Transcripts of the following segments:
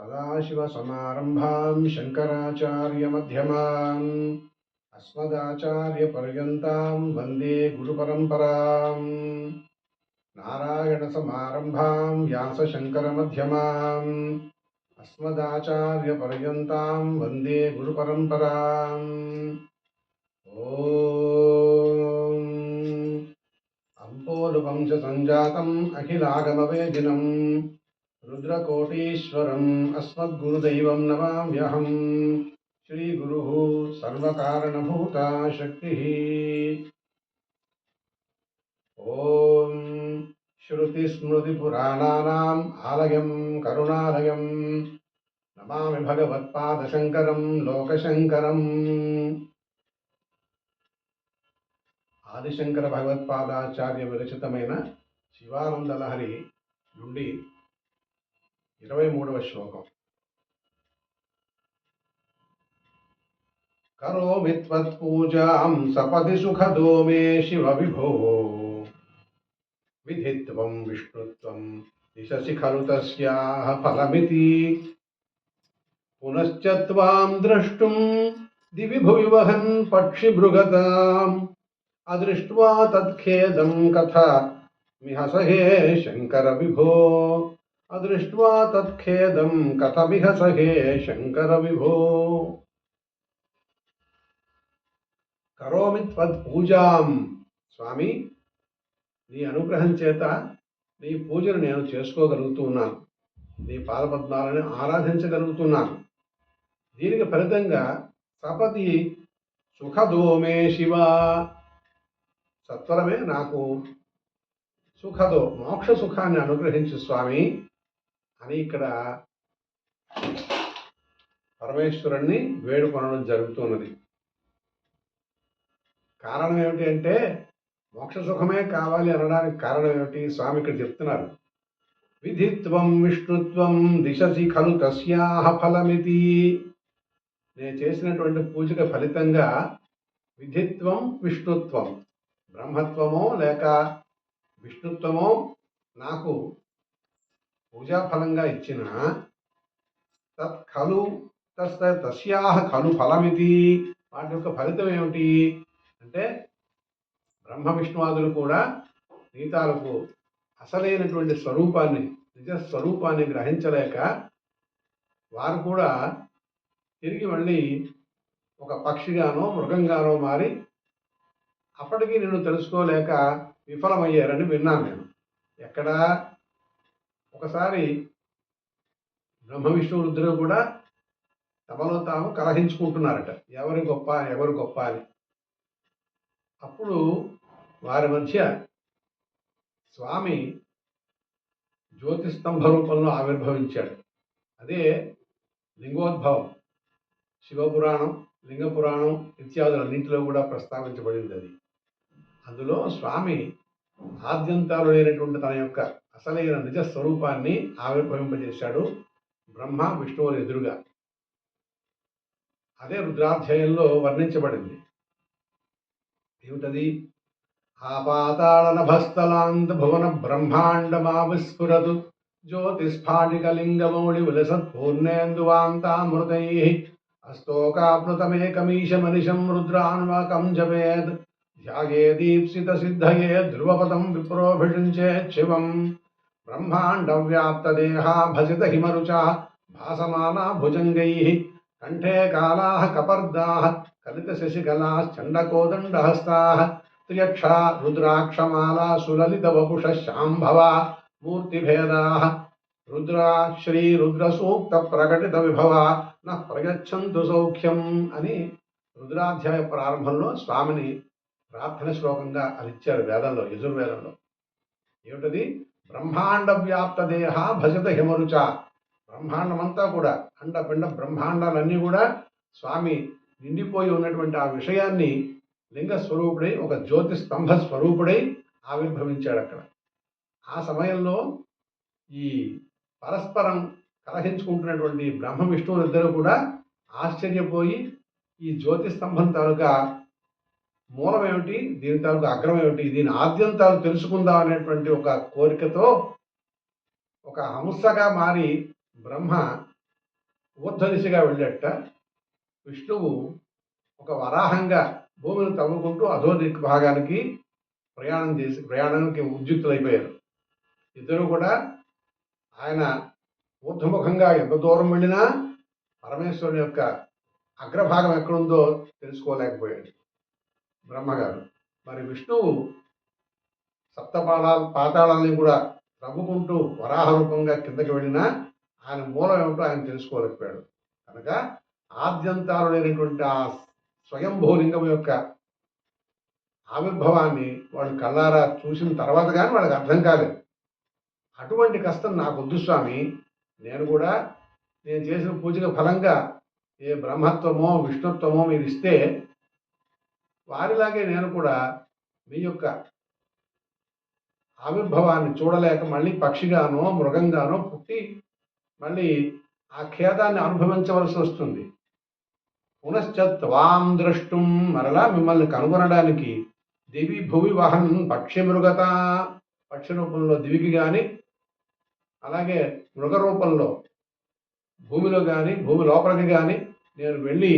सदाशिवसमारम्भां शङ्कराचार्यमध्यमाम् अस्मदाचार्यपर्यन्तां वन्दे गुरुपरम्पराम् नारायणसमारम्भां व्यासशङ्करमध्यमाम् अस्मदाचार्यपर्यन्तां वन्दे गुरुपरम्पराम् ॐ अम्पोलुवंशसञ्जातम् अखिलागमवेदिनम् रुद्रकोटीश्वरम् अस्मद्गुरुदैवं नमाम्यहम् श्रीगुरुः सर्वकारणभूता शक्तिः ॐ श्रुतिस्मृतिपुराणानाम् आलयं करुणालयं नमामि भगवत्पादशङ्करं लोकशङ्करम् ఆదిశంకర భగవత్పాదాచార్య విరచితమైన శివానందలహరి నుండి ఇరవై మూడవ శ్లోకం. కరోమి త్వత్పూజాం సపది సుఖదో మే శివ విభో విధిత్వం విష్ణుత్వం దిశసి ఖలు తస్యాః ఫలమితి. పునశ్చ త్వాం ద్రష్టుం దివి భువి వహన్ అదృష్ట్వా తత్ఖేదం కథ. మిహసహే శంకర విభో. అదృష్ట్వా తత్ఖేదం కథమిహ సహే శంకర విభో. కరోమి పూజాం. స్వామి నీ అనుగ్రహం చేత నీ పూజను నేను చేసుకోగలుగుతున్నాను. నీ పాదపద్మాలను ఆరాధించగలుగుతున్నాను. దీనికి ఫలితంగా సపతి సుఖదోమే శివ. సత్వరమే నాకు సుఖదో మోక్ష సుఖాన్ని అనుగ్రహించు స్వామి అని ఇక్కడ పరమేశ్వరుణ్ణి వేడుకొనడం జరుగుతున్నది. కారణం ఏమిటి అంటే మోక్ష సుఖమే కావాలి అనడానికి కారణం ఏమిటి? స్వామి ఇక్కడ చెప్తున్నారు. విధిత్వం విష్ణుత్వం దిశసి ఖలు తస్యాహ ఫలమితి. నేను చేసినటువంటి పూజక ఫలితంగా విధిత్వం విష్ణుత్వం బ్రహ్మత్వమో లేక విష్ణుత్వమో నాకు పూజాఫలంగా ఇచ్చిన తత్ ఖలు తస్ తస్యాహ ఖలు ఫలమితి. వాటి యొక్క ఫలితం ఏమిటి? అంటే బ్రహ్మ విష్ణువాదులు కూడా గీతాలకు అసలైనటువంటి స్వరూపాన్ని నిజ స్వరూపాన్ని గ్రహించలేక వారు కూడా తిరిగి మళ్ళీ ఒక పక్షిగానో మృగంగానో మారి అప్పటికీ నేను తెలుసుకోలేక విఫలమయ్యారని విన్నాను నేను. ఎక్కడా? ఒకసారి బ్రహ్మ విష్ణువులు కూడా తమలో తాము కలహించుకుంటున్నారట. ఎవరి గొప్ప ఎవరు గొప్ప అని. అప్పుడు వారి మధ్య స్వామి జ్యోతిస్తంభ రూపంలో ఆవిర్భవించాడు. అదే లింగోద్భవం శివపురాణం లింగపురాణం ఇత్యాదులన్నింటిలో కూడా ప్రస్తావించబడింది అది. అందులో స్వామి ఆద్యంతాలు లేనటువంటి తన యొక్క అసలైన నిజ స్వరూపాన్ని ఆవిర్భవింపజేశాడు బ్రహ్మ విష్ణువుల ఎదురుగా. అదే రుద్రాధ్యాయంలో వర్ణించబడింది. ఏమిటది? ఆపాతాళనభస్తలాంత భువన బ్రహ్మాండమా విస్ఫురతు జ్యోతిస్ఫాటికలింగమౌళి విలసత్పూర్ణేందువాంతామృతై. మనిషం రుద్రాన్వకం జపేద్ త్యాగే దీప్సిత సిద్ధయే ధ్రువపదం విప్రోభిషించే శివం. బ్రహ్మాండ వ్యాప్త దేహా భసిత హిమరుచా భాసమానా భుజంగై. కంఠే కాలా కపర్దా కలిత శశికళా చండకోదండహస్తా. త్రియక్షా రుద్రాక్షమాలా సులలిత వపుష శాంభవా మూర్తిభేదా. రుద్రా శ్రీ రుద్ర సూక్త ప్రకటిత విభవ నా ప్రగచ్చంతు సౌఖ్యం అని రుద్రాధ్యాయ ప్రారంభంలో స్వామిని ప్రార్థన శ్లోకంగా అది ఇచ్చారు వేదంలో యజుర్వేదంలో. ఏమిటది? బ్రహ్మాండ వ్యాప్త దేహ భజత హిమరుచ. బ్రహ్మాండమంతా కూడా అండపిండ బ్రహ్మాండాలన్నీ కూడా స్వామి నిండిపోయి ఉన్నటువంటి ఆ విషయాన్ని లింగ స్వరూపుడై ఒక జ్యోతి స్తంభ స్వరూపుడై ఆవిర్భవించాడు అక్కడ. ఆ సమయంలో ఈ పరస్పరం కలహించుకుంటున్నటువంటి బ్రహ్మ విష్ణువులిద్దరూ కూడా ఆశ్చర్యపోయి ఈ జ్యోతి స్తంభం తాలూకా మూలం ఏమిటి? దీని తాలూకు అగ్రం ఏమిటి? దీని ఆద్యంతాలు తెలుసుకుందాం అనేటువంటి ఒక కోరికతో ఒక హంసగా మారి బ్రహ్మ ఊర్ధ్వ దిశగా విష్ణువు ఒక వరాహంగా భూమిని తవ్వుకుంటూ అధోదిక్ భాగానికి ప్రయాణం చేసి ప్రయాణానికి ఉద్యుక్తులైపోయారు. ఇద్దరు కూడా ఆయన ఊర్ధముఖంగా ఎంత దూరం వెళ్ళినా పరమేశ్వరుని యొక్క అగ్రభాగం ఎక్కడుందో తెలుసుకోలేకపోయాడు బ్రహ్మగారు. మరి విష్ణువు సప్తపాళాలు పాతాళాలని కూడా తవ్వుకుంటూ వరాహ రూపంగా కిందకి వెళ్ళినా ఆయన మూలం ఏమిటో ఆయన తెలుసుకోలేకపోయాడు. కనుక ఆద్యంతాలు లేనటువంటి ఆ స్వయంభూలింగం యొక్క ఆవిర్భావాన్ని వాళ్ళు కళ్ళారా చూసిన తర్వాత కానీ వాళ్ళకి అర్థం కాలేదు. అటువంటి కష్టం నాకు వద్దు స్వామి. నేను కూడా నేను చేసిన పూజకు ఫలంగా ఏ బ్రహ్మత్వమో విష్ణుత్వమో మీరు ఇస్తే వారిలాగే నేను కూడా మీ యొక్క ఆవిర్భావాన్ని చూడలేక మళ్ళీ పక్షిగానో మృగంగానో పుట్టి మళ్ళీ ఆ ఖేదాన్ని అనుభవించవలసి వస్తుంది. పునశ్చత్వాం ద్రష్టుం మరలా మిమ్మల్ని కనుగొనడానికి దివి భువి వాహనం పక్షి మృగత పక్షి రూపంలో దివికి కానీ అలాగే మృగ రూపంలో భూమిలో కానీ భూమి లోపలికి కానీ నేను వెళ్ళి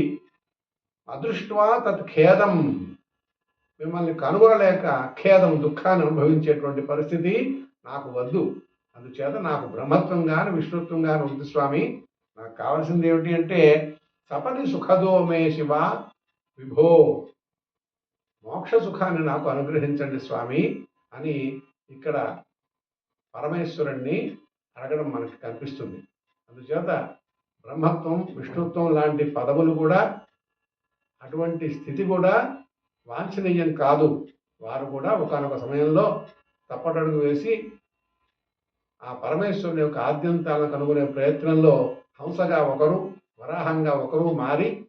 అదృష్టవా తత్ ఖేదం. మిమ్మల్ని కనుగొనలేక ఖేదం దుఃఖాన్ని అనుభవించేటువంటి పరిస్థితి నాకు వద్దు. అందుచేత నాకు బ్రహ్మత్వం కానీ విష్ణుత్వం కానీ ఉంది స్వామి. నాకు కావాల్సింది ఏమిటి అంటే సపది సుఖదో మే శివ విభో. మోక్ష సుఖాన్ని నాకు అనుగ్రహించండి స్వామి అని ఇక్కడ పరమేశ్వరుణ్ణి అడగడం మనకి కనిపిస్తుంది. అందుచేత బ్రహ్మత్వం విష్ణుత్వం లాంటి పదవులు కూడా అటువంటి స్థితి కూడా వాంఛనీయం కాదు. వారు కూడా ఒకనొక సమయంలో తప్పటడుగు వేసి ఆ పరమేశ్వరుని యొక్క ఆద్యంతాలను కనుగొనే ప్రయత్నంలో హంసగా ఒకరు వరాహంగా ఒకరు మారి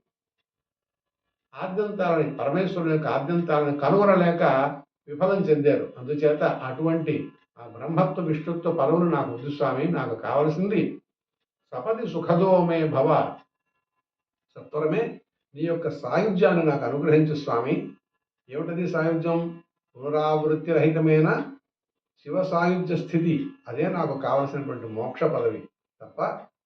ఆద్యంతాలని పరమేశ్వరుని యొక్క ఆద్యంతాలను కనుగొనలేక విఫలం చెందారు. అందుచేత అటువంటి ఆ బ్రహ్మత్వ విష్ణుత్వ పదవులు నాకు వద్దు స్వామి నాకు కావలసింది సపతి సుఖదోమే భవ సత్వరమే నీ యొక్క సాయుధ్యాన్ని నాకు అనుగ్రహించు స్వామి. ఏమిటది సాయుధ్యం? పునరావృత్తి రహితమైన? శివ సాయుధ్య స్థితి అదే నాకు కావలసినటువంటి మోక్ష పదవి తప్ప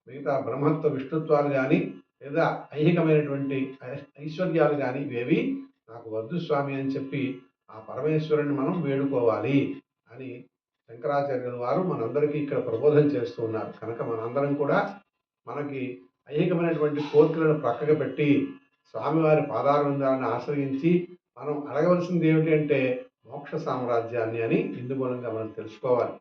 మిగతా బ్రహ్మత్వ విష్ణుత్వాలు కానీ లేదా ఐహికమైనటువంటి ఐ- ఐశ్వర్యాలు కానీ ఇవేవి నాకు వద్దు స్వామి అని చెప్పి ఆ పరమేశ్వరుని మనం వేడుకోవాలి అని శంకరాచార్యుల వారు మనందరికీ ఇక్కడ ప్రబోధం చేస్తూ ఉన్నారు. కనుక మనందరం కూడా మనకి ఐహికమైనటువంటి కోరికలను ప్రక్కకు పెట్టి స్వామివారి పాదారవిందాలను ఆశ్రయించి మనం అడగవలసింది ఏమిటంటే అంటే మోక్ష సామ్రాజ్యాన్ని అని ఇందు మూలంగా మనం తెలుసుకోవాలి.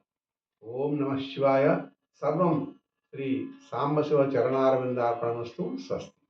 ఓం నమ శివాయ. సర్వం శ్రీ సాంబశివ చరణారవిందార్పణమస్తు స్వస్తి.